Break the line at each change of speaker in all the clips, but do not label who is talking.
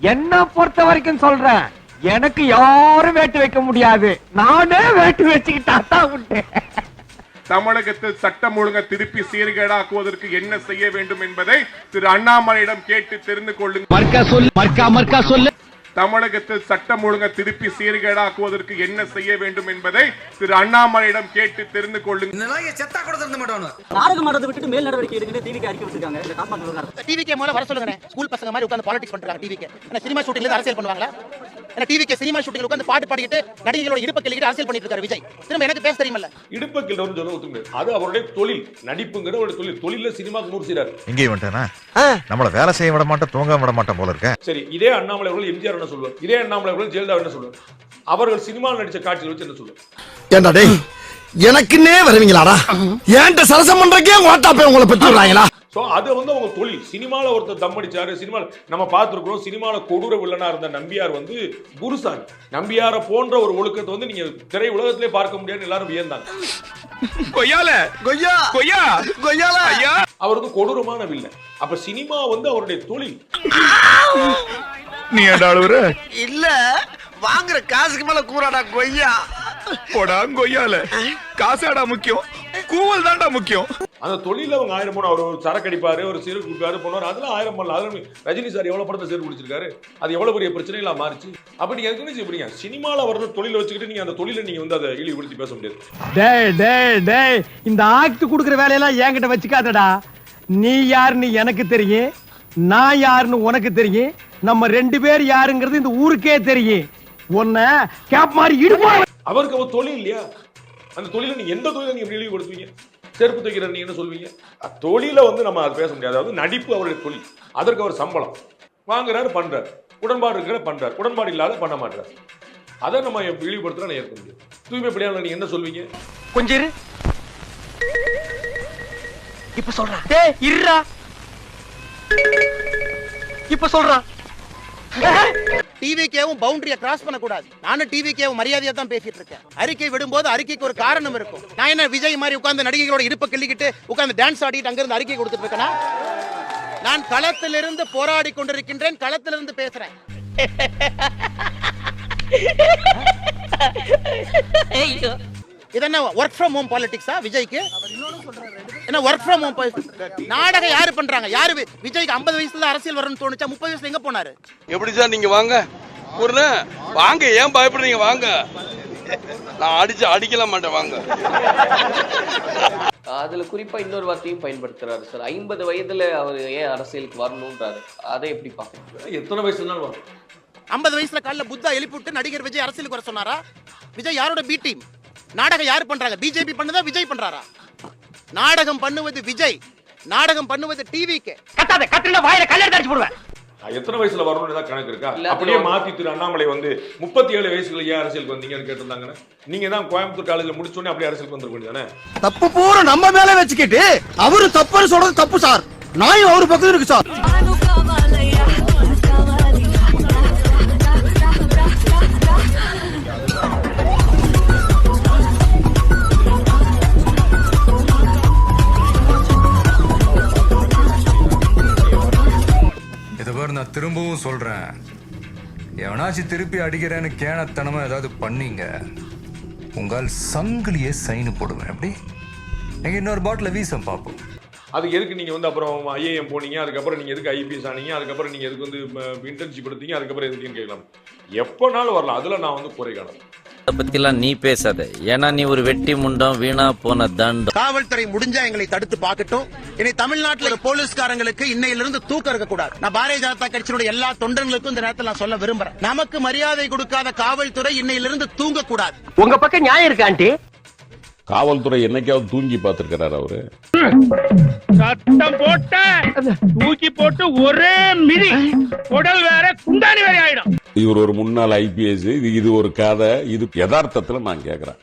என்ன பொறுத்த வரைக்கும் சொல்றேன். எனக்கு யாரும் வேட்டு வைக்க முடியாது. நானே வேட்டு வச்சுக்கிட்டா தான் உண்டு.
தமிழகத்தில் சட்டம் ஒழுங்கை திருப்பி சீர்கேடாக்குவதற்கு என்ன செய்ய வேண்டும் என்பதை திரு அண்ணாமலையிடம் கேட்டு தெரிந்து கொள்ளுங்கள்.
மர்க்கா சொல்லு மர்க்கா மர்க்கா சொல்லு.
தமிழகத்தில் சட்டம் ஒழுங்கை திருப்பி சீர்கேடாக்குவதற்கு என்ன செய்ய வேண்டும் என்பதை திரு அண்ணாமலையிடம் கேட்டு தெரிந்து கொள்ளுங்கள்.
நாடகம் ஆடுறதை விட்டுட்டு மேல் நடவடிக்கை எடுக்கிட்டு டிவிக்கு அறிக்கை விட்டுருக்காங்க
டிவிக்கே மூலம் வர சொல்லுங்க ஸ்கூல் பசங்க மாதிரி உட்காந்து பாலிடிக்ஸ் பண்றாங்க டிவிக்கு என்ன சினிமா ஷூட்டிங்ல அரசியல் பண்ணுவாங்களா? டிவிக்கு சினிமா ஷூட்டிங்ல உட்காந்து பாட்டு பாடிக்கிட்டு நடிகைகளோட இடுப்பு கிள்ளிக்கிட்டு அரசியல் பண்ணிட்டு இருக்காரு விஜய். திரும்ப எனக்கு பேச தெரியுமல்ல.
இடுப்பு கில்லர்னு சொல்ல ஒத்துங்க அது அவருடைய தொழில் நடிப்புங்கிற ஒரு தொழில். தொழில சினிமாக்கு நூறு செய்றாரு.
இங்கே வந்துட்டானா? நம்மள வேலை செய்ய விட மாட்டேன் தூங்க விட மாட்டேன் போல இருக்க.
சரி இதே அண்ணாமலை அவர்கள் எம்ஜிஆர் என்ன சொல்லுவார்? இதே அண்ணாமலை அவர்கள் ஜெயலலிதா என்ன சொல்லுவார்? அவர்கள் சினிமாவில் நடிச்ச காட்சிகள் வச்சு என்ன சொல்லுவார்?
ஏண்டா டேய் எனக்குன்னே வருவீங்களாடா? ஏன்ட்ட சரசம் பண்றக்கே ஓட்டா போய் உங்களை பெற்று விடுறாங்களா
சோ அது வந்து அவங்க தொழில். சினிமால ஒருத்தர் தம் அடிச்சாரு சினிமால நம்ம பார்த்திருக்கிறோம் சினிமால கொடூர வில்லனா இருந்த நம்பியார் வந்து குருசாமி. நம்பியார போன்ற ஒரு ஒழுக்கத்தை வந்து நீங்க திரை உலகத்திலே பார்க்க முடியாதுன்னு எல்லாரும் வியந்தாங்க.
கொய்யால? கொய்யா! கொய்யா? கொய்யால! ஐயா!
அவர் வந்து கொடூரமான வில்லன். அப்ப சினிமா வந்து அவருடைய தொழில்.
நீ
இல்ல வாங்குற காசுக்கு மேல கூறாடா கொய்யா!
போடா கொய்யால. காசாடா முக்கியம். கூவல் தான்டா முக்கியம்.
அந்த தொழில அவங்க ஆயிரம் போன அவர் ஒரு சரக்கு அடிப்பாரு ஒரு சிறு குடிப்பாரு போனார் அதெல்லாம் ஆயிரம் பண்ணல அதெல்லாம் ரஜினி சார் எவ்வளவு படத்தை சேர் குடிச்சிருக்காரு அது எவ்வளவு பெரிய பிரச்சனைகளா மாறிச்சு. அப்ப நீங்க எதுக்கு செய்யறீங்க சினிமால வர்ற தொழில வச்சுக்கிட்டு நீங்க அந்த தொழில நீங்க வந்து அதை இழிவுபடுத்தி பேச முடியாது.
டேய் டேய் டேய் இந்த ஆக்ட் குடுக்குற வேலையெல்லாம் என்கிட்ட வச்சுக்காதடா. நீ யாருன்னு எனக்கு தெரியும் நான் யாருன்னு உனக்கு தெரியும் நம்ம ரெண்டு பேர் யாருங்கிறது இந்த ஊருக்கே தெரியும். உன்ன கேப் மாதிரி இடுப்பா
அவருக்கு அவர் தொழில் இல்லையா? அந்த தொழில நீங்க எந்த தொழில நீங்க இப்படி இழிவுபடுத்துவீங்க? செருப்பு தைக்கிறார் நீங்கள் என்ன சொல்வீங்க? தொழிலை தொழில வந்து நம்ம அது பேச முடியாது. அதாவது நடிப்பு அவருடைய தொழில். அதற்கு அவர் சம்பளம். வாங்குறாரு பண்றாரு. உடன்பாடு இருக்கிற பண்றாரு. உடன்பாடு இல்லாத பண்ண மாட்டார் அதை நம்ம இழிவுபடுத்துறா ஏற்க முடியாது. தூய்மை பணியாளர் நீங்க என்ன சொல்வீங்க?
கொஞ்சம் இரு இப்ப சொல்றா. டே இருடா. இப்ப சொல்றா.
டிவிக்கேவும் பவுண்டரியை கிராஸ் பண்ணக்கூடாது. நானும் டிவிக்கேவும் மரியாதையா தான் பேசிட்டு இருக்கேன். அறிக்கை விடும்போது அறிக்கைக்கு ஒரு காரணம் இருக்கும். நான் என்ன விஜய் மாதிரி உட்கார்ந்து நடிகைகளோட இடுப்பை கிள்ளிக்கிட்டு உட்கார்ந்து டான்ஸ் ஆடிட்டு அங்கிருந்து அறிக்கை கொடுத்துட்டு இருக்கேனா? நான் களத்திலிருந்து போராடி கொண்டிருக்கின்றேன் களத்திலிருந்து பேசுறேன். இது. என்ன ஒர்க் ஃப்ரம் ஹோம் பாலிடிக்ஸா விஜய்க்கு? என்ன ஒர்க் ஃப்ரம் ஹோம் நாடகம் யாரு பண்றாங்க? யாரு விஜய்க்கு 50 வயசுல அரசியல் வரணும்னு தோணுச்சா? 30 வயசுல எங்க போனாரு?
எப்படி சார் நீங்க வாங்க? ஒரு வாங்க ஏன் பயப்படுறீங்க? வாங்க. நான் அடிச்சு அடிக்கல மாட்டேன் வாங்க.
அதுல குறிப்பா இன்னொரு வார்த்தையும் பயன்படுத்துறாரு சார். ஐம்பது வயதுல அவர் ஏன் அரசியலுக்கு வரணும்ன்றாரு. அதை எப்படி பாக்குறீங்க
எத்தனை வயசு இருந்தாலும்
50 வயசுல காலைல புத்தா எழுப்பிவிட்டு நடிகர் விஜய் அரசியலுக்கு வர சொன்னாரா? விஜய் யாரோட பி டீம் நாடகம் யார் பண்றாங்க? பிஜேபி பண்ணுதா? விஜய் பண்றாரா? நாடகம் பண்ணுவது விஜய் நாடகம் பண்ணுவது டிவிக்கு
கத்தாத கத்திரில வாயில கல்லெடுத்து அடிச்சு போடுவேன்.
எத்தனை வயசுல வரணும்னு ஏதாவது கணக்கு இருக்கா? அப்படியே மாத்தி திரு அண்ணாமலை வந்து முப்பத்தி ஏழு வயசுல ஏன் அரசியலுக்கு வந்தீங்கன்னு கேட்டிருந்தாங்கன்னா நீங்க தான் கோயம்புத்தூர் காலேஜ்ல முடிச்சோடனே அப்படியே அரசியலுக்கு வந்துருக்க வேண்டியதானே
தப்பு பூரா நம்ம மேல வச்சுக்கிட்டு அவரு தப்புன்னு சொல்றது தப்பு சார். நாயும் அவரு பக்கம் இருக்கு சார்.
திருப்பி அடிக்கிறேன்னு கேனத்தனமா ஏதாவது பண்ணீங்க? உங்கள் சங்கிலியே சைனு போடுவேன் அப்படி நீங்க இன்னொரு பாட்டில் வீசம் பார்ப்போம்.
அதுக்கு எதுக்கு நீங்கள் வந்து அப்புறம் ஐஏஎம் போனீங்க? அதுக்கப்புறம் நீங்கள் எதுக்கு ஐபிஎஸ் ஆனீங்க? அதுக்கப்புறம் நீங்கள் எதுக்கு வந்து இன்டர்ன்ஷிப் எடுத்தீங்க? அதுக்கப்புறம் எதுக்குன்னு கேட்கலாம். எப்போனாலும் வரலாம். அதில் நான் வந்து குறை காணும்
அதை பத்திலாம் நீ பேசாத. ஏன்னா நீ ஒரு வெட்டி முண்டம் வீணா போன தண்டம்.
காவல்துறை முடிஞ்சா எங்களை தடுத்து பார்க்கட்டும். இனி தமிழ்நாட்டுல போலீஸ்காரங்களுக்கு இன்னையிலிருந்து தூக்கம் இருக்கக்கூடாது. நான் பாரதிய ஜனதா கட்சியினுடைய எல்லா தொண்டர்களுக்கும் இந்த நேரத்தில் நான் சொல்ல விரும்புறேன். நமக்கு மரியாதை கொடுக்காத காவல்துறை இன்னையிலிருந்து தூங்கக்கூடாது.
உங்க பக்கம் நியாயம் இருக்கு ஆண்டி.
காவல்துறை என்னைக்காவது தூங்கி பார்த்திருக்கிறாரு அவரு?
சட்டம் போட்ட தூக்கி போட்டு ஒரே மிதி. உடல் வேற குண்டானி வேற ஆயிடும்.
இவர் ஒரு முன்னாள் ஐபிஎஸ் இது ஒரு கதை. இது யதார்த்தத்துல நான் கேக்குறேன்.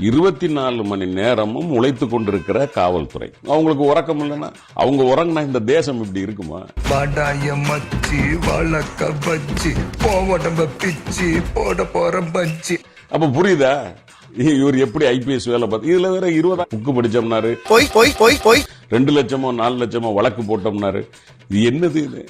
இருபத்தி நாலு மணி நேரமும் உழைத்து கொண்டிருக்கிற காவல்துறை. அவங்களுக்கு உறக்கம் இல்லைன்னா அவங்க உறங்கினா இந்த தேசம் இப்படி இருக்குமா?
மச்சி வழக்க பச்சி போவடம்ப பிச்சி போட போற பச்சி.
அப்ப புரியுதா? இவர் எப்படி ஐபிஎஸ் வேலை பார்த்து இதுல வேற இருபதா புக்கு படிச்சோம்னாரு.
போய் போய் போய் போய்.
ரெண்டு லட்சமோ நாலு லட்சமோ வழக்கு போட்டோம்னாரு. இது என்னது இது?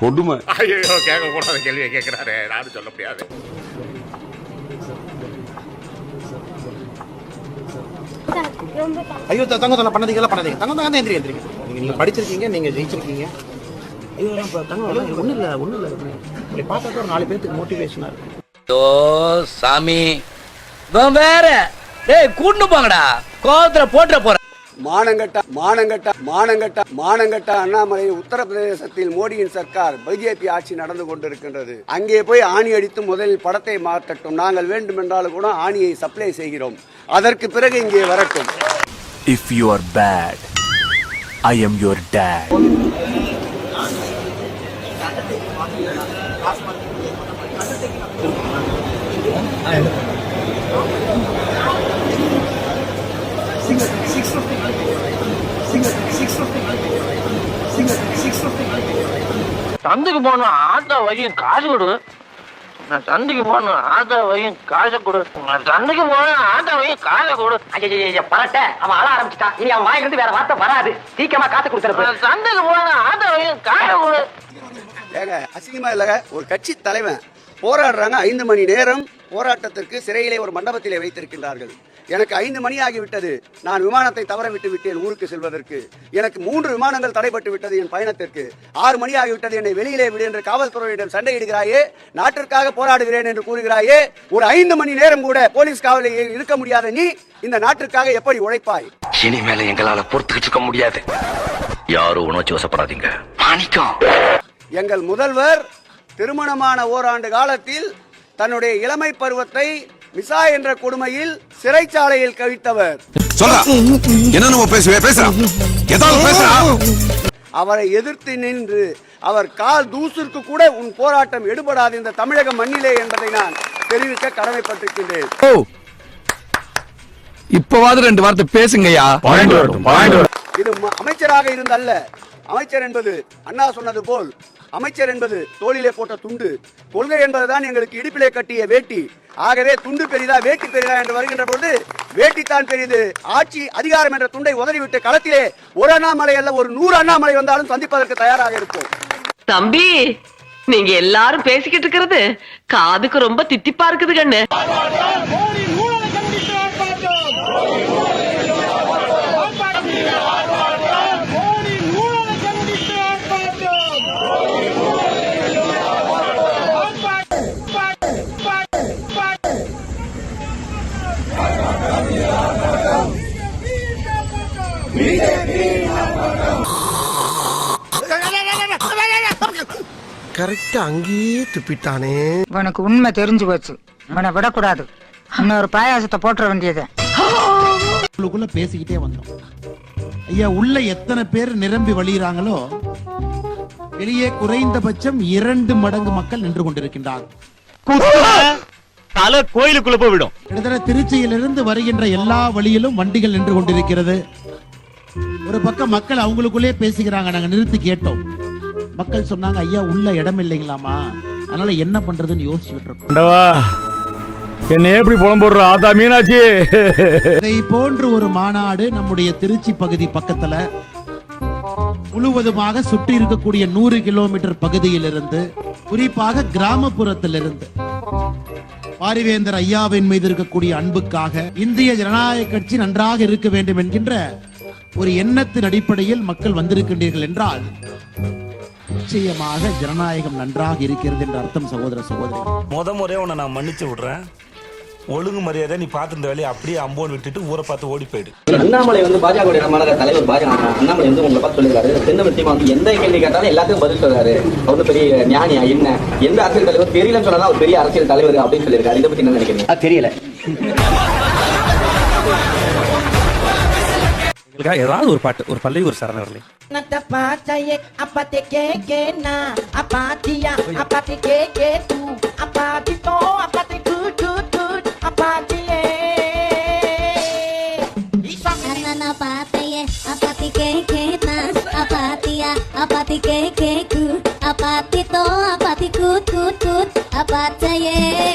கொடுமை.
ஐயோ கேட்க கூடாத கேள்வியை கேட்கிறாரு. நானும் சொல்ல முடியாது.
ஐயோ த- தங்கம் தங்கம் பண்ணதீங்க பண்ணதீங்க. தங்கம் தங்கம் எந்திரி எந்திரிங்க நீங்க நீங்க படிச்சிருக்கீங்க நீங்க ஜெயிச்சிருக்கீங்க. ஐயோ தங்கம் ஒன்றும் இல்லை ஒன்றும் இல்லை உங்களை பார்த்தா ஒரு நாலு பேருக்கு மோட்டிவேஷனாக இருக்கு.
ஓ சாமி. வேற. டேய் கூட்டு போங்கடா. கோவத்துல போட்டுற போற.
மானங்கட்ட மானங்கட்ட மானங்கட்ட மானங்கட்ட அண்ணாமலை உத்தரப்பிரதேசத்தில் மோடியின் சர்க்கார் பிஜேபி ஆட்சி நடந்து கொண்டிருக்கின்றது. அங்கே போய் ஆணி அடித்து முதலில் படத்தை மாற்றட்டும். நாங்கள் வேண்டுமென்றாலும் கூட ஆணியை சப்ளை செய்கிறோம். அதற்கு பிறகு இங்கே வரட்டும்.
If you are bad I am your dad
சந்தைக்கு போகணும் ஆட்டோ வரையும் காசு கொடு. நான் சந்தைக்கு போகணும் ஆட்டோ வரையும் காசை கொடு. நான் சந்தைக்கு போகணும் ஆட்டோ வரையும் காசை கொடு. பரட்ட. அவன் அழ ஆரம்பிச்சிட்டான். இனி அவன் வாயிலிருந்து வேற வார்த்தை வராது. சீக்கிரமா காசு கொடுத்துரு சந்தைக்கு போகணும் ஆட்டோ வரையும் காசை கொடு.
ஏங்க அசிங்கமா இல்ல ஒரு கட்சி தலைவன் போராடுறாங்க ஐந்து மணி நேரம் போராட்டத்திற்கு சிறையிலே ஒரு மண்டபத்திலே வைத்திருக்கின்றார்கள். எனக்கு ஐந்து மணி ஆகிவிட்டது நான் விமானத்தை தவற விட்டு விட்டேன் ஊருக்கு செல்வதற்கு. எனக்கு மூன்று விமானங்கள் தடைப்பட்டு விட்டது என் பயணத்திற்கு. ஆறு மணி ஆகிவிட்டது என்னை வெளியிலே விடு என்று காவல்துறையிடம் சண்டையிடுகிறாயே நாட்டிற்காக போராடுகிறேன் என்று கூறுகிறாயே ஒரு ஐந்து மணி நேரம் கூட போலீஸ் காவலில் இருக்க முடியாத நீ இந்த நாட்டிற்காக எப்படி உழைப்பாய்?
இனிமேல எங்களால பொறுத்துக்கிட்டு இருக்க முடியாது. யாரும் உணர்ச்சி வசப்படாதீங்க.
எங்கள் முதல்வர் திருமணமான ஓராண்டு காலத்தில் தன்னுடைய இளமை பருவத்தை மிசா என்ற கொடுமையில் சிறைச்சாலையில்
பேசுறா
அவரை எதிர்த்து நின்று அவர் கால் தூசிற்கு கூட உன் போராட்டம் எடுபடாது இந்த தமிழக மண்ணிலே என்பதை நான் தெரிவிக்க கடமைப்பட்டிருக்கின்றேன்.
ஓ. இப்பவாது ரெண்டு வார்த்தை பேசுங்கய்யா.
இது அமைச்சராக இருந்தல்ல. அமைச்சர் என்பது அண்ணா சொன்னது போல் அமைச்சர் என்பது தோளிலே போட்ட துண்டு. கொள்கை என்பதுதான் எங்களுக்கு இடுப்பிலே கட்டிய வேட்டி. ஆகவே துண்டு பெரிதா வேட்டி பெரிதா என்று வருகின்ற பொழுது வேட்டித்தான் பெரிது. ஆட்சி அதிகாரம் என்ற துண்டை உதறிவிட்டு களத்திலே ஒரு அண்ணாமலை அல்ல ஒரு நூறு அண்ணாமலை வந்தாலும் சந்திப்பதற்கு தயாராக இருப்போம்.
தம்பி நீங்க எல்லாரும் பேசிக்கிட்டு இருக்கிறது காதுக்கு ரொம்ப தித்திப்பா இருக்குது கண்ணு.
கரெக்டா அங்கேயே துப்பிட்டானே.
உனக்கு உண்மை தெரிஞ்சு போச்சு. உன்னை விடக்கூடாது. இன்னொரு பாயாசத்தை போட்டுற வேண்டியது.
உள்ளுக்குள்ள பேசிக்கிட்டே வந்தோம். ஐயா உள்ள எத்தனை பேர் நிரம்பி வழியிறாங்களோ வெளியே குறைந்தபட்சம் இரண்டு மடங்கு மக்கள் நின்று கொண்டிருக்கின்றார்.
தலை கோயிலுக்குள்ள போய் விடும்.
கிட்டத்தட்ட திருச்சியிலிருந்து வருகின்ற எல்லா வழியிலும் வண்டிகள் நின்று கொண்டிருக்கிறது. ஒரு பக்கம் மக்கள் அவங்களுக்குள்ளே பேசிக்கிறாங்க நாங்க நிறுத்தி கேட்டோம். மக்கள் சொன்னாங்க ஐயா உள்ள இடம் இல்லைங்களாமா அதனால என்ன பண்றதுன்னு யோசிச்சுட்டு இருக்கோம்.
என்ன எப்படி புலம் போடுற ஆதா மீனாட்சி?
இதை போன்று ஒரு மாநாடு நம்முடைய திருச்சி பகுதி பக்கத்துல முழுவதுமாக சுற்றி இருக்கக்கூடிய நூறு கிலோமீட்டர் பகுதியிலிருந்து குறிப்பாக கிராமப்புறத்திலிருந்து பாரிவேந்தர் ஐயாவின் மீது இருக்கக்கூடிய அன்புக்காக இந்திய ஜனநாயக கட்சி நன்றாக இருக்க வேண்டும் என்கின்ற ஒரு எண்ணத்தின் அடிப்படையில் மக்கள் வந்திருக்கின்றீர்கள் என்றால் நிச்சயமாக ஜனநாயகம் நன்றாக இருக்கிறது என்ற அர்த்தம் சகோதர சகோதரி
முத முறையா உன்னை நான் மன்னிச்சு விடுறேன். ஒழுங்கு மரியாதை நீ பார்த்து இந்த வேலையை அப்படியே அம்போன் விட்டுட்டு ஊரை பார்த்து ஓடி போயிடு.
அண்ணாமலை வந்து பாஜக தலைவர் பாஜக. அண்ணாமலை வந்து உங்களை பார்த்து சொல்லிருக்காரு தென்னமர் சீமா வந்து எந்த கேள்வி கேட்டாலும் எல்லாத்துக்கும் பதில் சொல்றாரு. அவர் பெரிய ஞானியா என்ன? எந்த அரசியல் தலைவர் தெரியலன்னு சொன்னா அவர் பெரிய அரசியல் தலைவர் அப்படின்னு சொல்லியிருக்காரு. இதை பத்தி என்ன நினைக்கிறீங்க? தெரியல.
ஏதாவது ஒரு பாட்டு ஒரு பல்லவி ஒரு சரணம் வரலை
apate que que na apatia apate que que tu apate to apate tu tu tu apate
Anana papaye, apati ke ke na, apatia, apati ke ke ku, apati to, apati kut kut kut, apataye.
இந்த